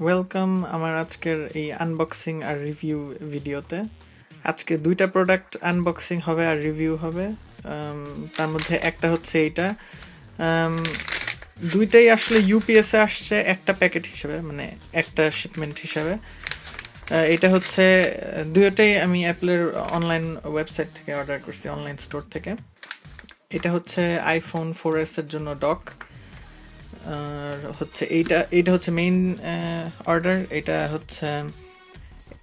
Welcome আমার আজকের এই আনবক্সিং আর রিভিউ ভিডিওতে আজকে দুইটা প্রোডাক্ট আনবক্সিং হবে আর রিভিউ হবে। Um, তার মধ্যে একটা হচ্ছে এইটা। Um, দুইটাই আসলে ইউপিএসে আসছে একটা প্যাকেট হিসেবে মানে একটা শিপমেন্ট হিসেবে। আহ, এটা হচ্ছে আহ, দুইটাই আমি অ্যাপলের অনলাইন ওয়েবসাইট থেকে অর্ডার করছি অনলাইন স্টোর থেকে। এটা হচ্ছে আইফোন ফোর এসের জন্য ডক আর হচ্ছে এইটা এইটা হচ্ছে মেইন অর্ডার এটা হচ্ছে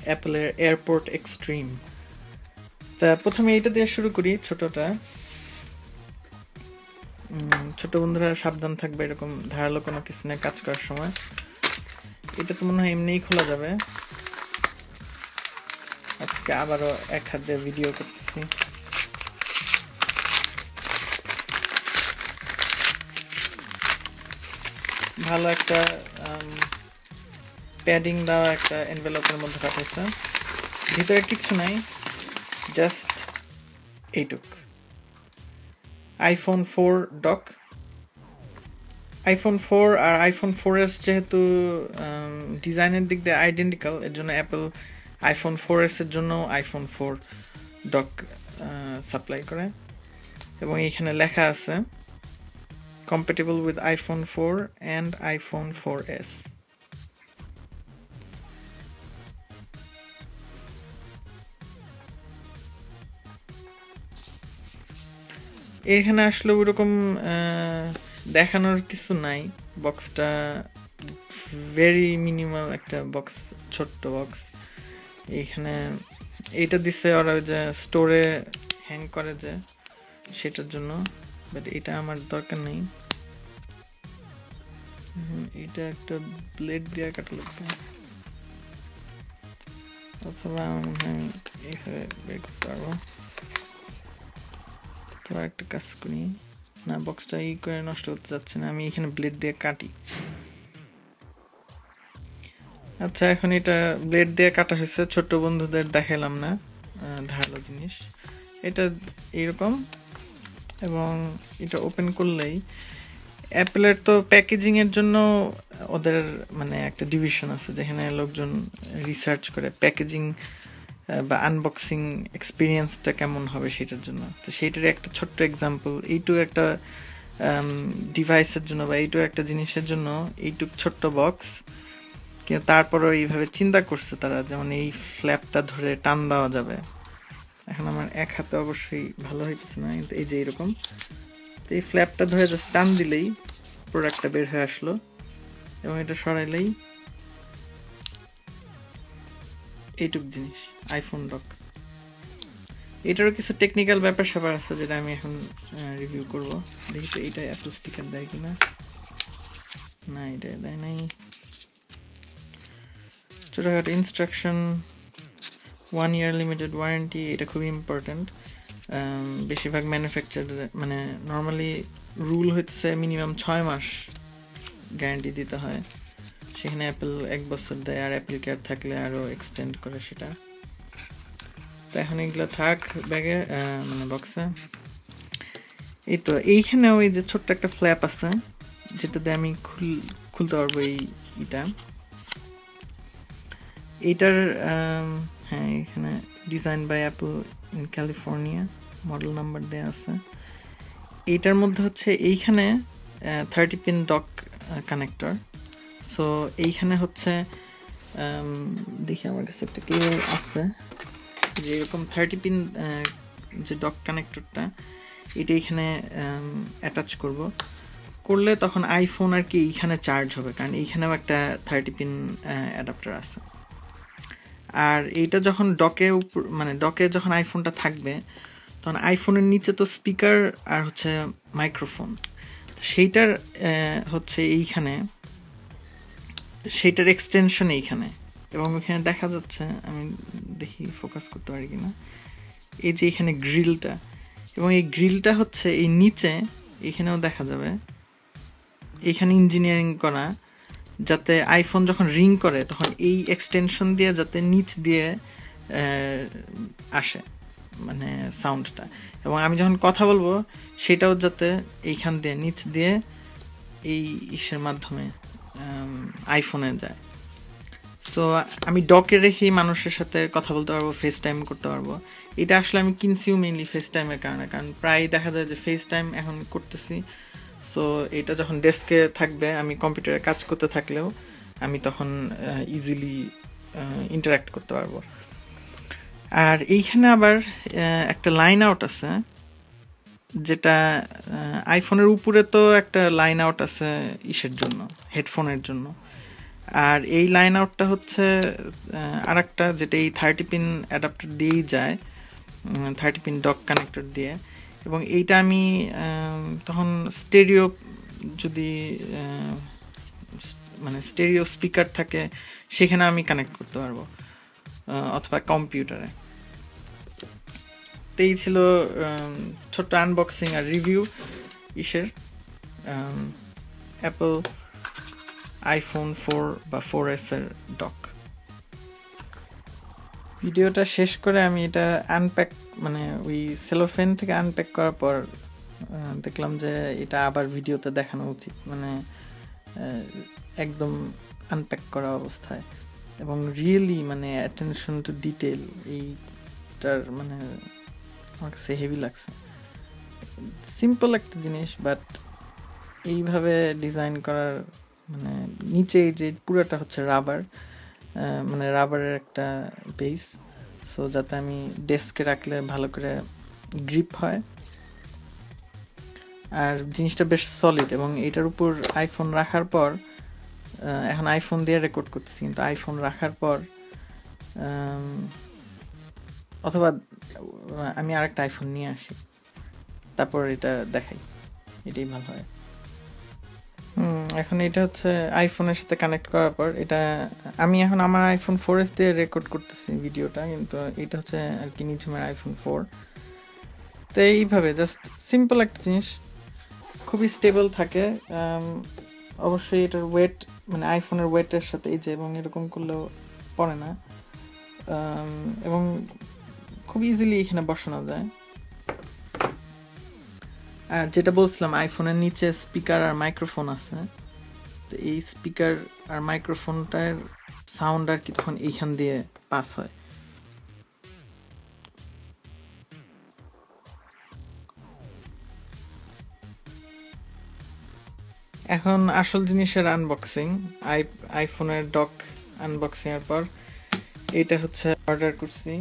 অ্যাপলের এয়ারপোর্ট এক্সট্রিম তা প্রথমে এইটা দিয়ে শুরু করি ছোটটা। ছোট বন্ধুরা সাবধান থাকবে, এরকম ধারালো কোনো কিছু নিয়ে কাজ করার সময়। এটা তো মনে হয় এমনিই খোলা যাবে। আজকে আবারও এক হাত দিয়ে ভিডিও করতেছি। ভালো একটা প্যাডিং দেওয়া একটা এনভেলপের মধ্যে পাঠাইছে। ভিতরে কিচ্ছু নাই জাস্ট এইটুক। IPhone four dock iPhone four আর আইফোন ফোর এস যেহেতু ডিজাইনের দিক দিয়ে আইডেন্টিক্যাল এর জন্য অ্যাপল আইফোন ফোর এস এর জন্য আইফোন ফোর ডক সাপ্লাই করে। এবং এখানে লেখা আছে compatible with iPhone 4 and iPhone 4S. এখানে আসলে ওরকম দেখানোর কিছু নাই। বক্সটা ভেরি মিনিমাম একটা বক্স, ছোট্ট বক্স। এইখানে এইটা দিছে ওরা যে স্টোরে হ্যাং করে যে, সেটার জন্য। বাট এটা আমার দরকার নেই। এটা একটা ব্লেড দিয়ে কাটা লাগবে অথবা আমি করতে পারব তো একটা কাজ করি। না বক্সটা ই করে নষ্ট হতে যাচ্ছে না, আমি এখানে ব্লেড দিয়ে কাটি। আচ্ছা এখন এটা ব্লেড দিয়ে কাটা হয়েছে ছোট বন্ধুদের দেখালাম না ধারালো জিনিস। এটা এইরকম এবং এটা ওপেন করলেই অ্যাপেলের তো প্যাকেজিংয়ের জন্য ওদের মানে একটা ডিভিশন আছে, যেখানে লোকজন রিসার্চ করে প্যাকেজিং বা আনবক্সিং এক্সপিরিয়েন্সটা কেমন হবে সেটার জন্য। তো সেইটার একটা ছোট্ট এক্সাম্পল এইটুকু একটা ডিভাইসের জন্য বা এইটুকু একটা জিনিসের জন্য এইটুক ছোট্ট বক্স কিন্তু তারপরও এইভাবে চিন্তা করছে তারা, যেমন এই ফ্ল্যাপটা ধরে টান দেওয়া যাবে। এখন আমার এক হাতে অবশ্যই ভালো হইতেছে না, কিন্তু এই যে এরকম। তো এই ফ্ল্যাপটা ধরে জাস্ট টান দিলেই প্রোডাক্টটা বের হয়ে আসলো এবং এটা সরাইলেই এইটুক জিনিস আইফোন ডক এটারও কিছু টেকনিক্যাল ব্যাপার স্যাপার আছে যেটা আমি এখন রিভিউ করব। দেখি তো এইটা অ্যাপল স্টিকার দেয় কিনা। না এটা দেয় নাই। ছোটোখাটো instruction one year limited warranty এটা খুবই ইম্পর্ট্যান্ট বেশিরভাগ ম্যানুফ্যাকচার মানে নর্মালি রুল হচ্ছে মিনিমাম ছয় মাস গ্যারান্টি দিতে হয়। সেখানে অ্যাপেল এক বছর দেয় আর অ্যাপেল কেয়ার থাকলে আরও এক্সটেন্ড করে সেটা। তো এখন এগুলো থাক ব্যাগে মানে বক্সে এই তো এইখানে ওই যে ছোট্ট একটা ফ্ল্যাপ আছে যেটাতে আমি খুল, খুলতে পারব এই এটা এইটার হ্যাঁ এখানে design by Apple in California model number দেওয়া আছে। এইটার মধ্যে হচ্ছে এইখানে thirty pin dock connector so এইখানে হচ্ছে দেখি আমার কাছে একটা কে আছে যে এরকম থার্টি পিন যে ডক কানেক্টরটা এটা এখানে অ্যাটাচ করব। করলে তখন আইফোন আর কি এইখানে চার্জ হবে, কারণ এইখানেও একটা থার্টি পিন অ্যাডাপ্টার আছে। আর এইটা যখন ডকে উপ- মানে ডকে যখন আইফোনটা থাকবে, তখন আইফোনের নিচে তো স্পিকার আর হচ্ছে মাইক্রোফোন সেইটার হচ্ছে এইখানে, সেইটার এক্সটেনশন এইখানে। এবং এখানে দেখা যাচ্ছে, আমি দেখি ফোকাস করতে পারি কি না এই যে এখানে গ্রিলটা এবং এই গ্রিলটা হচ্ছে এই নিচে, এখানেও দেখা যাবে, এখানে ইঞ্জিনিয়ারিং করা যাতে আইফোন যখন রিং করে, তখন এই এক্সটেনশন দিয়ে যাতে নিচ দিয়ে আসে মানে সাউন্ডটা এবং আমি যখন কথা বলব, সেটাও যাতে এইখান দিয়ে, নিচ দিয়ে এই ইসের মাধ্যমে আইফোনে যায়। সো আমি ডকে রেখেই মানুষের সাথে কথা বলতে পারব ফেস টাইম করতে পারব। এটা আসলে আমি কিনছিও মেনলি ফেস টাইমের কারণে, কারণ প্রায় দেখা যায় যে ফেস টাইম এখন করতেছি। সো এটা যখন ডেস্কে থাকবে, আমি কম্পিউটারে কাজ করতে থাকলেও আমি তখন ইজিলি ইন্টারাক্ট করতে পারব। আর এইখানে আবার একটা লাইন আউট আছে, যেটা আইফোনের উপরে তো একটা লাইন আউট আছে ইসের জন্য হেডফোনের জন্য। আর এই লাইন আউটটা হচ্ছে আর একটা যেটা এই থার্টি পিন অ্যাডাপ্টার দিয়েই যায় থার্টি পিন ডক কানেক্টর দিয়ে। এবং এইটা আমি তখন স্টেরিও যদি মানে স্টেরিও স্পিকার থাকে, সেখানে আমি কানেক্ট করতে পারব অথবা কম্পিউটারে তো এই ছিল ছোট্ট আনবক্সিং আর রিভিউ ইসের অ্যাপল আইফোন ফোর বা ফোর এসের ডক ভিডিওটা শেষ করে আমি এটা আনপ্যাক মানে ওই সেলোফেন থেকে আনপ্যাক করার পর দেখলাম যে এটা আবার ভিডিওতে দেখানো উচিত। মানে একদম আনপ্যাক করা অবস্থায়। এবং রিয়েলি মানে অ্যাটেনশন টু ডিটেল এইটার মানে আমার কাছে হেভি লাগছে। সিম্পল একটা জিনিস বাট এইভাবে ডিজাইন করার মানে নিচে যে পুরোটা হচ্ছে রাবার মানে রাবারের একটা বেস সো যাতে আমি ডেস্কে রাখলে ভালো করে গ্রিপ হয়। আর জিনিসটা বেশ সলিড এবং এটার উপর আইফোন রাখার পর এখন আইফোন দিয়ে রেকর্ড করতেছি, কিন্তু আইফোন রাখার পর অথবা আমি আরেকটা আইফোন নিয়ে আসি, তারপর এটা দেখাই, এটাই ভালো হয়। এখন এটা হচ্ছে আইফোনের সাথে কানেক্ট করার পর এটা, আমি এখন আমার আইফোন ফোর এস দিয়ে রেকর্ড করতেছি ভিডিওটা কিন্তু এটা হচ্ছে আর কি নিচুমের আইফোন ফোর তো এইভাবে জাস্ট সিম্পল একটা জিনিস, খুবই স্টেবল থাকে অবশ্যই এটার ওয়েট মানে আইফোনের ওয়েটের সাথে এই যে, এবং এরকম করলেও পড়ে না। এবং খুব ইজিলি এখানে বসানো যায়। আর যেটা বলছিলাম আইফোনের নিচে স্পিকার আর মাইক্রোফোন আছে। তো এই স্পিকার আর মাইক্রোফোনটার সাউন্ড আর কি তখন এইখান দিয়ে পাস হয়। এখন আসল জিনিসের আনবক্সিং আই আইফোনের ডক আনবক্সিং এর পর এটা হচ্ছে অর্ডার করছি।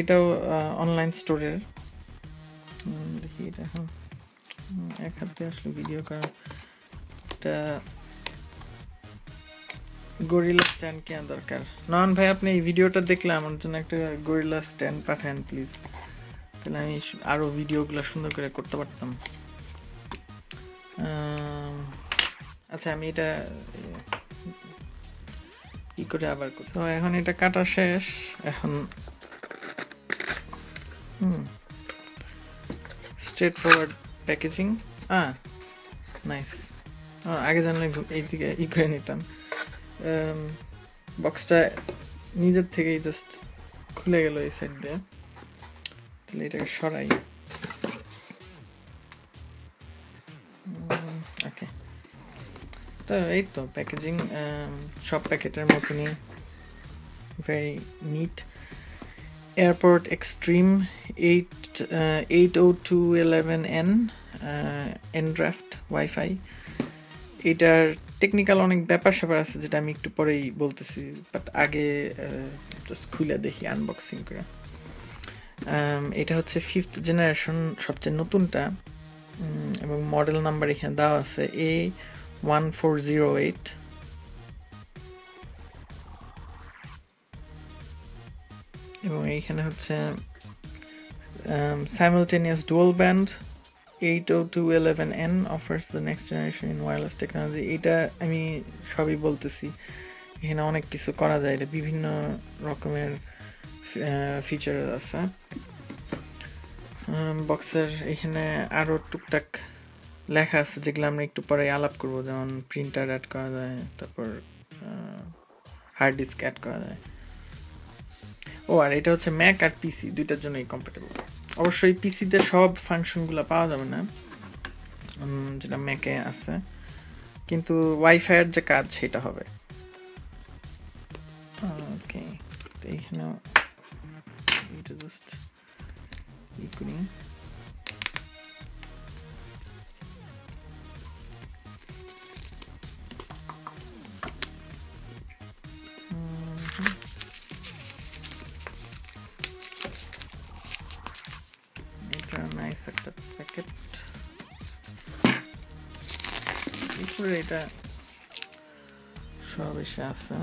এটাও অনলাইন স্টোরের দেখি এটা এক হাতে আসলে ভিডিও করা একটা গরিলা স্ট্যান্ড কেনা দরকার। নয়ন ভাই, আপনি এই ভিডিওটা দেখলে আমার জন্য একটা গরিলা স্ট্যান্ড পাঠান প্লিজ তাহলে আমি আরও ভিডিওগুলো সুন্দর করে করতে পারতাম। আচ্ছা আমি এটা কি করে আবার তো এখন এটা কাটা শেষ। এখন, hmm. Straight forward packaging ah nice আগে জানলে এইদিকে ই করে নিতাম। বক্সটা নিজের থেকেই জাস্ট খুলে গেল এই সাইড দিয়ে। তাহলে এটাকে সরাই। ওকে তো এই তো প্যাকেজিং সব প্যাকেটের মতনই। Very neat AirPort Extreme eight eight o two eleven n n draft wifi এটার টেকনিক্যাল অনেক ব্যাপার স্যাপার আছে যেটা আমি একটু পরেই বলতেছি বাট আগে জাস্ট খুলে দেখি আনবক্সিং করে। এটা হচ্ছে ফিফথ জেনারেশন সবচেয়ে নতুনটা এবং মডেল নাম্বার এখানে দেওয়া আছে A one four zero eight এবং এইখানে হচ্ছে simultaneous dual band 802.11n offers the next generation in wireless technology. এটা আমি সবই বলতেছি। এখানে অনেক কিছু করা যায়, এটা বিভিন্ন রকমের ফিচার আছে। বক্সের এখানে আরও টুকটাক লেখা আছে, যেগুলো আমরা একটু পরে আলাপ করব। যেমন প্রিন্টার অ্যাড করা যায়, তারপর হার্ড ডিস্ক অ্যাড করা যায়। ও, আর এটা হচ্ছে ম্যাক আর পিসি দুইটার জন্যই কম্পাটেবল অবশ্যই পিসিতে সব ফাংশনগুলো পাওয়া যাবে না। যেটা ম্যাকে আছে। কিন্তু ওয়াইফাইয়ের যে কাজ, সেটা হবে। ওকে এইখানেও জাস্ট ই নাইস একটা প্যাকেট এরপরে এটা সব এসে আছে।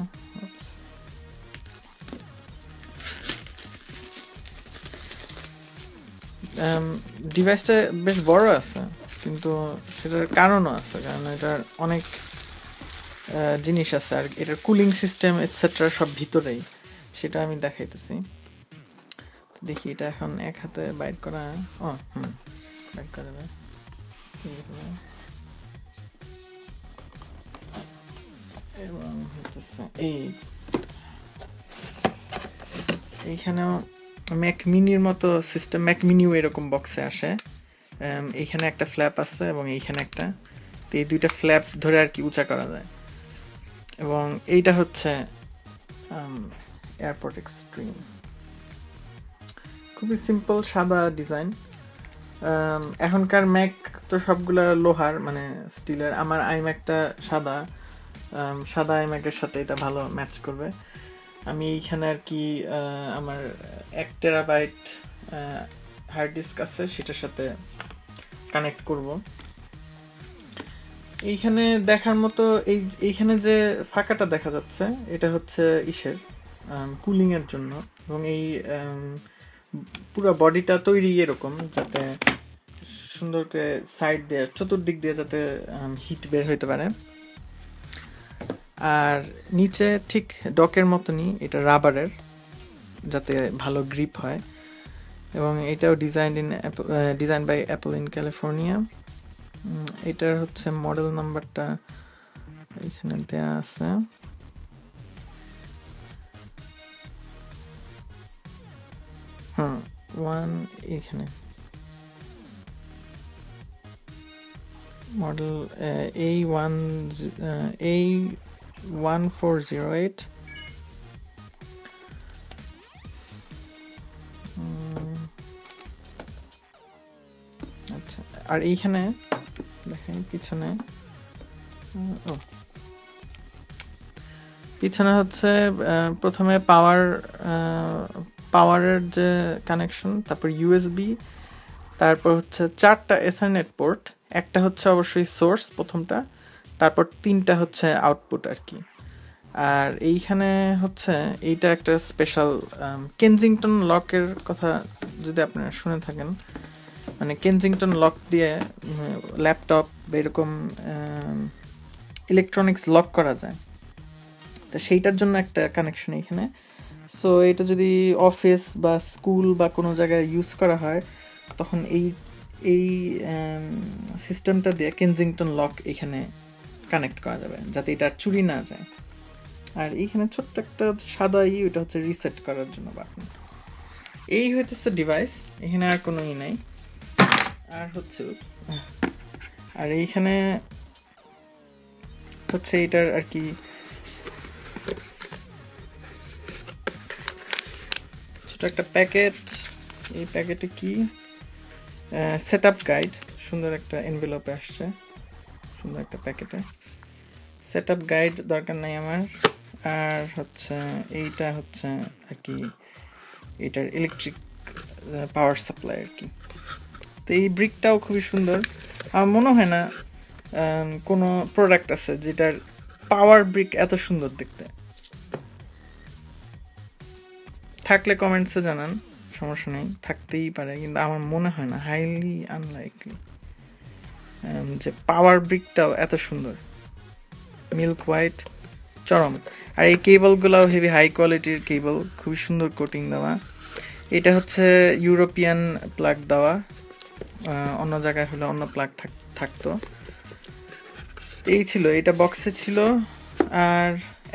ডিভাইসটা বেশ বড় আছে, কিন্তু সেটার কারণও আছে, কারণ এটার অনেক জিনিস আছে, আর এটার কুলিং সিস্টেম এটসেট্রা সব ভিতরেই। সেটা আমি দেখাইতেছি। দেখি এটা এখন এক হাতে বাইট করা, ও, হুম বাইট করা যাবে। এবং হচ্ছে এই, এইখানেও ম্যাক মিনির মতো সিস্টেম ম্যাক মিনিও এরকম বক্সে আসে। এইখানে একটা ফ্ল্যাপ আছে এবং এইখানে একটা। তো এই দুইটা ফ্ল্যাপ ধরে আর কি উঁচা করা যায়। এবং এইটা হচ্ছে এয়ারপোর্ট এক্সট্রিম খুবই সিম্পল সাদা ডিজাইন এখনকার ম্যাক তো সবগুলা লোহার মানে স্টিলের। আমার আইম্যাকটা সাদা। Um, সাদা আইম্যাকের সাথে এটা ভালো ম্যাচ করবে। আমি এইখানে আর কি আমার এক টেরাবাইট হার্ড ডিস্ক আছে সেটার সাথে কানেক্ট করব। এইখানে দেখার মতো এই এইখানে যে ফাঁকাটা দেখা যাচ্ছে এটা হচ্ছে ইসের কুলিংয়ের জন্য। এবং এই পুরো বডিটা তৈরি এরকম যাতে সুন্দর করে সাইড দিয়ে, চতুর্দিক দিয়ে যাতে হিট বের হইতে পারে। আর নিচে ঠিক ডকের মতনই এটা রাবারের, যাতে ভালো গ্রিপ হয়। এবং এটাও design in design by Apple in California এটার হচ্ছে মডেল নাম্বারটা এখানে দেয়া আছে। হুম ওয়ান এখানে। Model A one A one four zero eight আচ্ছা আর এইখানে, দেখেন, পিছনে পিছনে হচ্ছে প্রথমে পাওয়ার পাওয়ারের যে কানেকশন তারপর ইউএসবি তারপর হচ্ছে চারটা এথারনেট পোর্ট একটা হচ্ছে অবশ্যই সোর্স প্রথমটা, তারপর তিনটা হচ্ছে আউটপুট আর কি আর এইখানে হচ্ছে এইটা একটা স্পেশাল কেনজিংটন লকের কথা যদি আপনারা শুনে থাকেন মানে কেনজিংটন লক দিয়ে ল্যাপটপ বা এরকম ইলেকট্রনিক্স লক করা যায়। তো সেইটার জন্য একটা কানেকশন এখানে সো এটা যদি অফিস বা স্কুল বা কোনো জায়গায় ইউজ করা হয়, তখন এই এই সিস্টেমটা দিয়ে কেনজিংটন লক এখানে কানেক্ট করা যাবে, যাতে এটা চুরি না যায়। আর এইখানে ছোট্ট একটা সাদা ই ওটা হচ্ছে রিসেট করার জন্য বাটন এই হইতেছে ডিভাইস এখানে আর কোনো ই নাই। আর হচ্ছে, আর এইখানে হচ্ছে এটার আর কি ছোট একটা প্যাকেট। এই প্যাকেটে কি? সেট আপ গাইড সুন্দর একটা এনভেলপে আসছে। সুন্দর একটা প্যাকেটে। সেট আপ গাইড দরকার নাই আমার। আর হচ্ছে, এইটা হচ্ছে আর কি এটার ইলেকট্রিক পাওয়ার সাপ্লাই আর কি। তো এই ব্রিকটাও খুবই সুন্দর। আমার মনে হয় না কোনো প্রোডাক্ট আছে যেটার পাওয়ার ব্রিক এত সুন্দর দেখতে। থাকলে কমেন্টসে জানান। সমস্যা নেই, থাকতেই পারে, কিন্তু আমার মনে হয় না হাইলি আনলাইকলি যে পাওয়ার ব্রিকটাও এত সুন্দর। মিল্ক হোয়াইট চরম। আর এই কেবলগুলোও হেভি হাই কোয়ালিটির কেবল খুবই সুন্দর কোটিং দেওয়া। এটা হচ্ছে ইউরোপিয়ান প্লাগ দেওয়া। অন্য জায়গায় হলে অন্য প্লাগ থাকতো। এই ছিল, এটা বক্সে ছিল। আর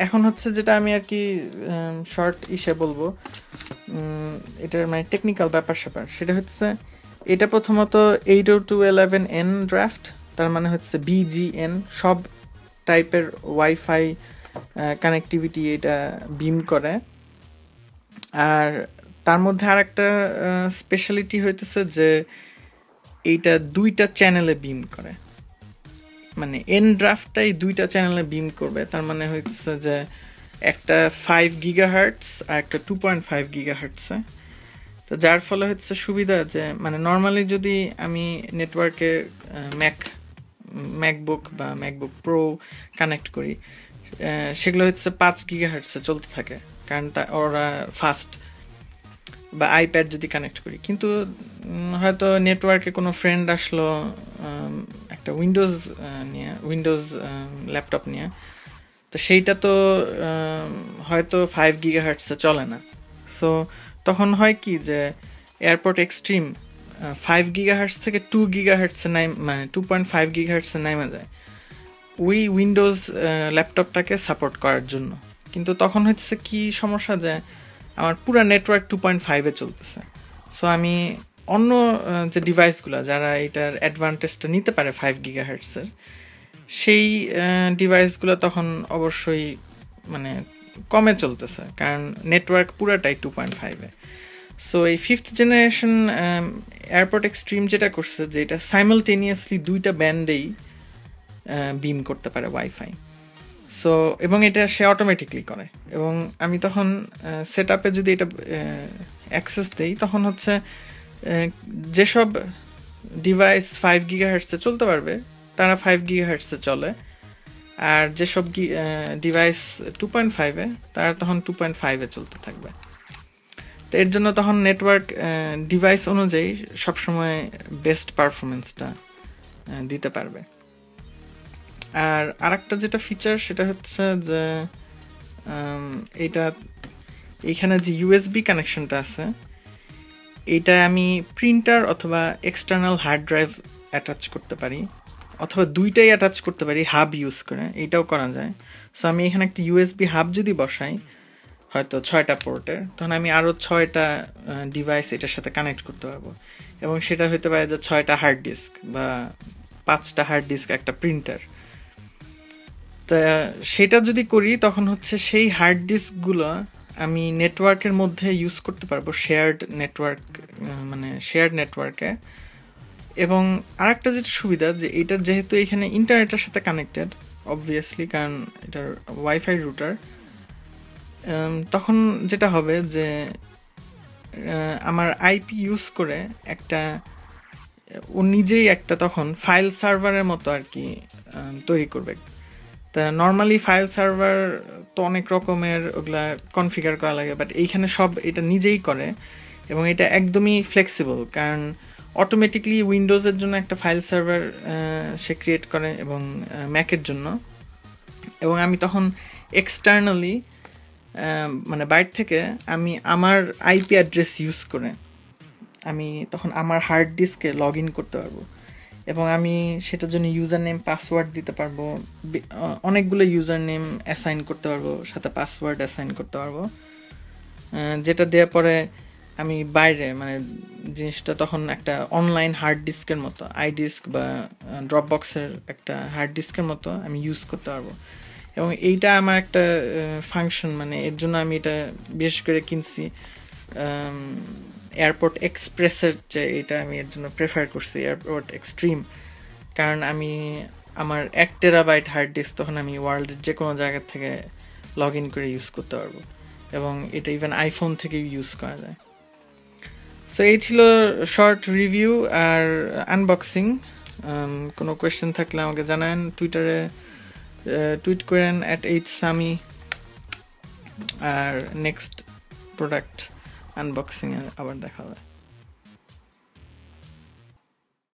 এখন হচ্ছে যেটা আমি আর কি শর্ট ইসে বলব এটার মানে টেকনিক্যাল ব্যাপার স্যাপার। সেটা হচ্ছে, এটা প্রথমত eight o two eleven n draft তার মানে হচ্ছে বিজিএন সব টাইপের ওয়াইফাই কানেক্টিভিটি এটা বিম করে। আর তার মধ্যে আর একটা স্পেশালিটি হইতেছে যে, এইটা দুইটা চ্যানেলে বিম করে। মানে এন ড্রাফটাই দুইটা চ্যানেলে বিম করবে। তার মানে হইতেছে যে একটা ফাইভ গিগা হার্টস আর একটা টু পয়েন্ট ফাইভ গিগা হার্টসে তো যার ফলে হচ্ছে সুবিধা যে মানে নর্মালি যদি আমি নেটওয়ার্কে ম্যাক ম্যাকবুক বা ম্যাকবুক প্রো কানেক্ট করি সেগুলো হচ্ছে পাঁচ গিগা হার্টসে চলতে থাকে। কারণ তা, ওরা ফাস্ট বা আইপ্যাড যদি কানেক্ট করি। কিন্তু হয়তো নেটওয়ার্কে কোনো ফ্রেন্ড আসলো একটা উইন্ডোজ নিয়ে উইন্ডোজ ল্যাপটপ নিয়ে। তো সেইটা তো হয়তো ফাইভ গিগা হার্টসে চলে না। সো তখন হয় কি যে AirPort Extreme five gigahertz থেকে টু গিগা হার্টসে নাই মানে টু পয়েন্ট ফাইভ গিগা হার্টসে নাইমা যায়। ওই উইন্ডোজ ল্যাপটপটাকে সাপোর্ট করার জন্য। কিন্তু তখন হচ্ছে কি সমস্যা যে, আমার পুরো নেটওয়ার্ক টু পয়েন্ট ফাইভে চলতেছে। সো আমি অন্য যে ডিভাইসগুলো যারা এটার অ্যাডভান্টেজটা নিতে পারে ফাইভ গিগা হার্টসের সেই ডিভাইসগুলো তখন অবশ্যই মানে কমে চলতেছে। কারণ নেটওয়ার্ক পুরাটাই টু পয়েন্ট ফাইভে সো এই ফিফথ জেনারেশন এয়ারপোর্ট এক্সট্রিম যেটা করছে, যে এটা সাইমালটেনিয়াসলি দুইটা ব্যান্ডেই বিম করতে পারে ওয়াইফাই সো এবং এটা সে অটোমেটিকলি করে। এবং আমি তখন সেট আপে যদি এটা অ্যাক্সেস দিই, তখন হচ্ছে যেসব ডিভাইস ফাইভ গিগা হার্টসে চলতে পারবে, তারা ফাইভ গিগা হার্টসে চলে। আর যেসব ডিভাইস টু পয়েন্ট ফাইভে তারা তখন টু পয়েন্ট ফাইভে চলতে থাকবে। তো এর জন্য তখন নেটওয়ার্ক ডিভাইস অনুযায়ী সবসময় বেস্ট পারফরমেন্সটা দিতে পারবে। আর আরেকটা যেটা ফিচার সেটা হচ্ছে যে এটা এইখানে যে ইউএসবি কানেকশনটা আছে এইটা আমি প্রিন্টার অথবা এক্সটার্নাল হার্ড ড্রাইভ অ্যাটাচ করতে পারি, অথবা দুইটাই অ্যাটাচ করতে পারি হাব ইউজ করে এইটাও করা যায়। সো আমি এখানে একটা ইউএসবি হাব যদি বসাই, হয়তো ছয়টা পোর্টের তখন আমি আরও ছয়টা ডিভাইস এটার সাথে কানেক্ট করতে পারব। এবং সেটা হতে পারে যে ছয়টা হার্ড ডিস্ক বা পাঁচটা হার্ড ডিস্ক একটা প্রিন্টার তা সেটা যদি করি, তখন হচ্ছে সেই হার্ড ডিস্কগুলো আমি নেটওয়ার্কের মধ্যে ইউজ করতে পারব শেয়ার্ড নেটওয়ার্ক মানে শেয়ার্ড নেটওয়ার্কে এবং আরেকটা যেটা সুবিধা, যে এটার যেহেতু এখানে ইন্টারনেটের সাথে কানেক্টেড অবভিয়াসলি কারণ এটার ওয়াইফাই রুটার তখন যেটা হবে যে আমার আইপি ইউজ করে একটা, ও নিজেই একটা তখন ফাইল সার্ভারের মতো আর কি তৈরি করবে। তা নর্মালি ফাইল সার্ভার তো অনেক রকমের ওগুলা কনফিগার করা লাগে বাট এইখানে সব এটা নিজেই করে এবং এটা একদমই ফ্লেক্সিবল কারণ অটোমেটিকলি উইন্ডোজের জন্য একটা ফাইল সার্ভার সে ক্রিয়েট করে এবং ম্যাকের জন্য। এবং আমি তখন এক্সটার্নালি মানে বাইর থেকে আমি আমার আইপি অ্যাড্রেস ইউজ করে আমি তখন আমার হার্ড ডিস্কে লগ ইন করতে পারব। এবং আমি সেটার জন্য ইউজার নেম পাসওয়ার্ড দিতে পারব অনেকগুলো ইউজার নেম অ্যাসাইন করতে পারব, সাথে পাসওয়ার্ড অ্যাসাইন করতে পারব। যেটা দেওয়ার পরে আমি বাইরে মানে জিনিসটা তখন একটা অনলাইন হার্ড ডিস্কের মতো আই ডিস্ক বা ড্রপ বক্সের একটা হার্ড ডিস্কের মতো আমি ইউজ করতে পারব। এবং এইটা আমার একটা ফাংশন মানে এর জন্য আমি এটা বিশেষ করে কিনছি। এয়ারপোর্ট এক্সপ্রেসের যে এটা আমি এর জন্য প্রেফার করছি এয়ারপোর্ট এক্সট্রিম কারণ আমি আমার এক টেরাবাইট হার্ড ডিস্ক তখন আমি ওয়ার্ল্ডের যে কোনো জায়গা থেকে লগ ইন করে ইউজ করতে পারব। এবং এটা ইভেন আইফোন থেকে ইউজ করা যায়। সো এই ছিল শর্ট রিভিউ আর আনবক্সিং কোনো কোয়েশ্চেন থাকলে আমাকে জানান টুইটারে টুইট করেন অ্যাট এইচ সামি আর নেক্সট প্রোডাক্ট আনবক্সিংয়ে আবার দেখা হবে।